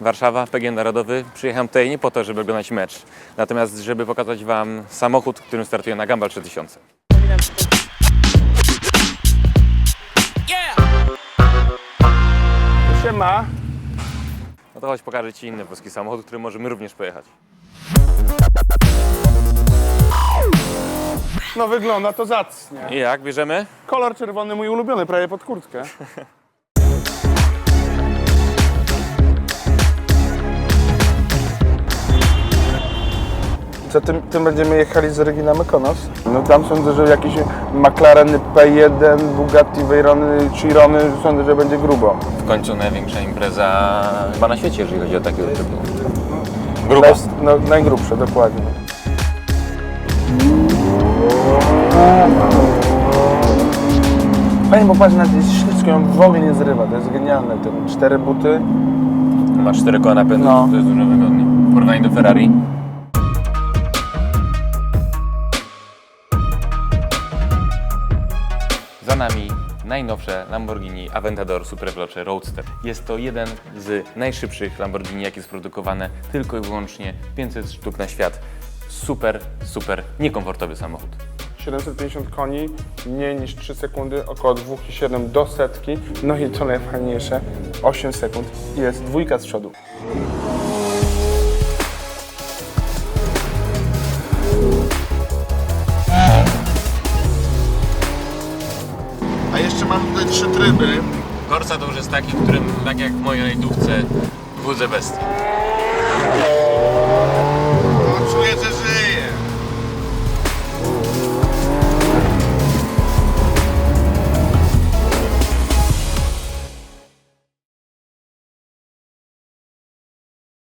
Warszawa, PGN Narodowy. Przyjechałem tutaj nie po to, żeby oglądać mecz, natomiast żeby pokazać Wam samochód, którym startuję na Gambal 3000. Siema. No to chodź pokażę Ci inny włoski samochód, którym możemy również pojechać. No wygląda to zacnie. I jak, bierzemy? Kolor czerwony mój ulubiony, prawie pod kurtkę. Co, tym, tym będziemy jechali z Regina Mykonos? No tam sądzę, że jakieś McLareny P1, Bugatti Veyrony, Chirony, sądzę, że będzie grubo. W końcu największa impreza chyba na świecie, jeżeli chodzi o takiego typu. Grupa. Bez- No, najgrubsze, dokładnie. Panie, popatrz na tej śliczkę, ją w ogóle nie zrywa, to jest genialne. Te cztery buty. Masz 4 koła napędu, No. to jest dużo wygodniej. W porównaniu do Ferrari. Za nami najnowsze Lamborghini Aventador Superveloce Roadster. Jest to jeden z najszybszych Lamborghini, jakie jest produkowane, tylko i wyłącznie 500 sztuk na świat. Super, super niekomfortowy samochód. 750 koni, mniej niż 3 sekundy, około 2,7 do setki. No i co najfajniejsze, 8 sekund i jest dwójka z przodu. Jeszcze mam tutaj trzy tryby. Corsa to już jest taki, w którym, tak jak w mojej rajdówce, wódzę bestii.